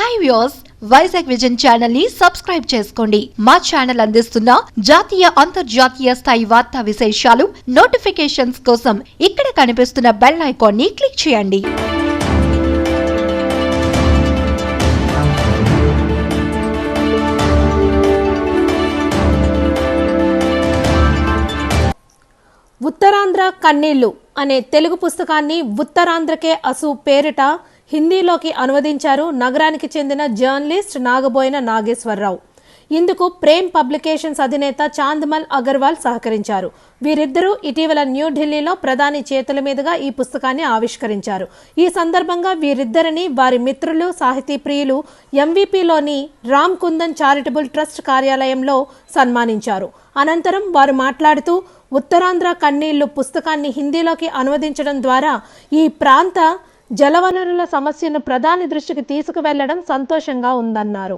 Hi views Vizag vision ఛానల్ని subscribe చేసుకోండి. మా ఛానల్ అందిస్తున్న జాతీయ అంతర్జాతీయ స్థాయి వార్తా విశేషాలు నోటిఫికేషన్స్ కోసం ఇక్కడ కనిపిస్తున్న బెల్ ఐకాన్ని క్లిక్ చేయండి. ఉత్తరాంధ్ర కన్నీళ్ళు అనే తెలుగు పుస్తకాన్ని ఉత్తరాంధ్రకే అసు పేరిట హిందీలోకి అనువదించారు నగరానికి చెందిన జర్నలిస్ట్ నాగబోయిన నాగేశ్వరరావు. ఇందుకు ప్రేమ్ పబ్లికేషన్స్ అధినేత చాంద్మల్ అగర్వాల్ సహకరించారు. వీరిద్దరూ ఇటీవల న్యూఢిల్లీలో ప్రధాని చేతుల మీదుగా ఈ పుస్తకాన్ని ఆవిష్కరించారు. ఈ సందర్భంగా వీరిద్దరిని వారి మిత్రులు సాహితీ ప్రియులు ఎంవీపీలోని రామ్ కుందన్ చారిటబుల్ ట్రస్ట్ కార్యాలయంలో సన్మానించారు. అనంతరం వారు మాట్లాడుతూ ఉత్తరాంధ్ర కన్నీళ్ళు పుస్తకాన్ని హిందీలోకి అనువదించడం ద్వారా ఈ ప్రాంత జలవనరుల సమస్యను ప్రధాని దృష్టికి తీసుకువెళ్ళడం సంతోషంగా ఉందన్నారు.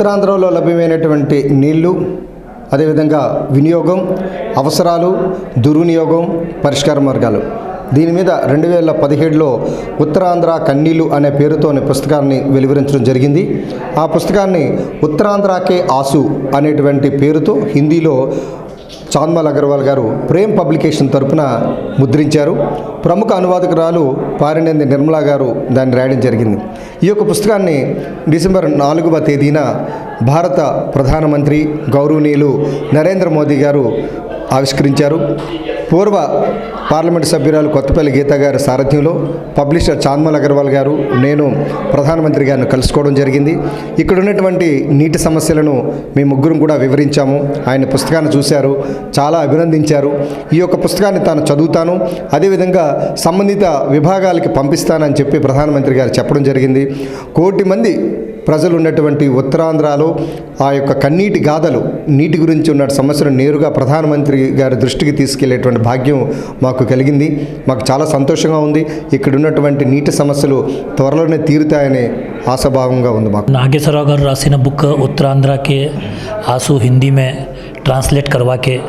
ఉత్తరాంధ్రలో లభ్యమైనటువంటి నీళ్ళు అదేవిధంగా వినియోగం అవసరాలు దుర్వినియోగం పరిష్కార మార్గాలు. దీని మీద రెండు వేల పదిహేడులో ఉత్తరాంధ్ర కన్నీలు అనే పేరుతోని పుస్తకాన్ని వెలువరించడం జరిగింది. ఆ పుస్తకాన్ని ఉత్తరాంధ్రకే ఆసు అనేటువంటి పేరుతో హిందీలో చాంద్మల్ అగర్వాల్ గారు ప్రేమ్ పబ్లికేషన్ తరపున ముద్రించారు. ప్రముఖ అనువాదకురాలు పారినేంది నిర్మలా గారు దాన్ని రాయడం జరిగింది. ఈ యొక్క పుస్తకాన్ని డిసెంబర్ నాలుగవ తేదీన భారత ప్రధానమంత్రి గౌరవనీయులు నరేంద్ర మోదీ గారు ఆవిష్కరించారు. పూర్వ పార్లమెంట్ సభ్యురాలు కొత్తపల్లి గీత గారి సారథ్యంలో పబ్లిషర్ చాందమల్ అగర్వాల్ గారు నేను ప్రధానమంత్రి గారిని కలుసుకోవడం జరిగింది. ఇక్కడ ఉన్నటువంటి నీటి సమస్యలను మీ ముగ్గురం కూడా వివరించాము. ఆయన పుస్తకాన్ని చూశారు చాలా అభినందించారు. ఈ యొక్క పుస్తకాన్ని తాను చదువుతాను అదేవిధంగా సంబంధిత విభాగాలకి పంపిస్తానని చెప్పి ప్రధానమంత్రి గారు చెప్పడం జరిగింది. కోటి మంది ప్రజలు ఉన్నటువంటి ఉత్తరాంధ్రలో ఆ యొక్క కన్నీటి గాథలు నీటి గురించి ఉన్న సమస్యను నేరుగా ప్రధానమంత్రి గారి దృష్టికి తీసుకెళ్ళేటువంటి భాగ్యం మాకు కలిగింది. మాకు చాలా సంతోషంగా ఉంది. ఇక్కడ ఉన్నటువంటి నీటి సమస్యలు త్వరలోనే తీరుతాయనే ఆశాభావంగా ఉంది మాకు. నాగేశ్వరరావు గారు రాసిన బుక్ ఉత్తరాంధ్రకే ఆసు హిందీమే ట్రాన్స్లేట్ కర్వాకే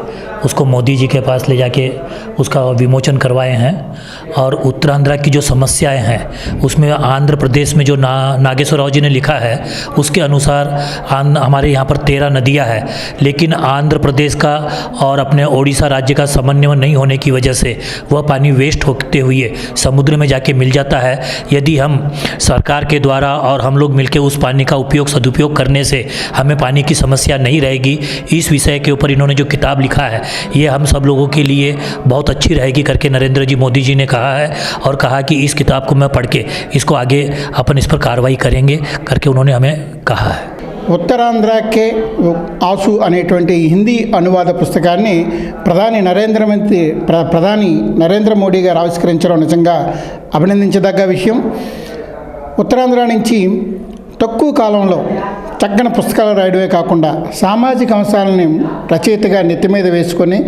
उसको मोदी जी के पास ले जाके उसका विमोचन करवाए हैं। और उत्तरांध्र की जो समस्याएँ हैं, उसमें आंध्र प्रदेश में जो ना, नागेश्वर राव जी ने लिखा है, उसके अनुसार हमारे यहाँ पर तेरह नदियाँ हैं। लेकिन आंध्र प्रदेश का और अपने ओडिशा राज्य का समन्वय नहीं होने की वजह से वह पानी वेस्ट होते हुए समुद्र में जाके मिल जाता है। यदि हम सरकार के द्वारा और हम लोग मिलकर उस पानी का उपयोग, सदुपयोग करने से हमें पानी की समस्या नहीं रहेगी, इस विषय के ऊपर इन्होंने जो किताब लिखा है ये हम सब लोगों के लिए बहुत अच्छी रहेगी करके नरेंद्र जी मोदी जी ने कहा है और कहा कि इस किताब को मैं पढ़ के इसको आगे अपन इस पर कार्रवाई करेंगे करके उन्होंने हमें कहा है ఉత్తరాంధ్రకే ఆసు అనేటువంటి హిందీ అనువాద పుస్తకాన్ని ప్రధాని నరేంద్ర మంత్రి ప్ర- ప్రధాని నరేంద్ర మోడీ గారు ఆవిష్కరించడం నిజంగా అభినందించదగ్గ విషయం ఉత్తరాంధ్ర నుంచి తక్కువ కాలంలో చక్కని పుస్తకాలు రాయడమే కాకుండా సామాజిక అంశాలని రచయితగా నెత్తి మీద వేసుకొని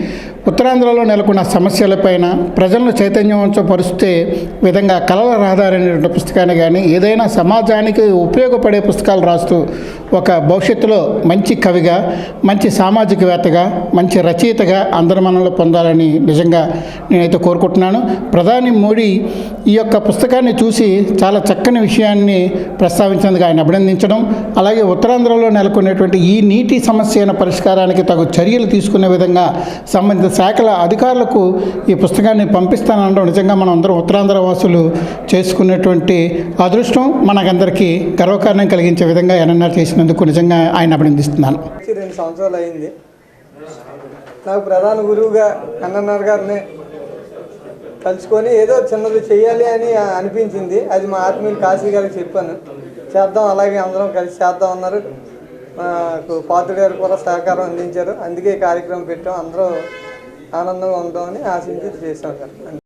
ఉత్తరాంధ్రలో నెలకొన్న సమస్యలపైన ప్రజలను చైతన్యవంతపరుస్తే విధంగా కళల రహదారి అనేటువంటి పుస్తకాన్ని కానీ ఏదైనా సమాజానికి ఉపయోగపడే పుస్తకాలు రాస్తూ ఒక భవిష్యత్తులో మంచి కవిగా మంచి సామాజికవేత్తగా మంచి రచయితగా అందరి మనలో పొందాలని నిజంగా నేనైతే కోరుకుంటున్నాను. ప్రధాని మోడీ ఈ యొక్క పుస్తకాన్ని చూసి చాలా చక్కని విషయాన్ని ప్రస్తావించినందుకు ఆయన అభినందించడం. అలాగే ఉత్తరాంధ్రలో నెలకొనేటువంటి ఈ నీటి సమస్యను పరిష్కారానికి తగు చర్యలు తీసుకునే విధంగా సంబంధిత శాఖల అధికారులకు ఈ పుస్తకాన్ని పంపిస్తానడం నిజంగా మనం అందరం ఉత్తరాంధ్ర వాసులు చేసుకునేటువంటి అదృష్టం మనకందరికీ గర్వకారణం కలిగించే విధంగా ఎన్ఎన్ఆర్ చేసినందుకు నిజంగా ఆయన అభినందిస్తున్నాను. రెండు సంవత్సరాలు అయింది. నాకు ప్రధాన గురువుగా ఎన్ఎన్ఆర్ గారిని కలుసుకొని ఏదో చిన్నది చేయాలి అని అనిపించింది. అది మా ఆత్మీయులు కాశీ గారికి చెప్పాను. చేద్దాం అలాగే అందరం కలిసి చేద్దాం అన్నారు. నాకు పాత్రగారు కూడా సహకారం అందించారు. అందుకే కార్యక్రమం పెట్టాం. అందరూ ఆనందంగా ఉంటామని ఆశించి చేసాం సార్.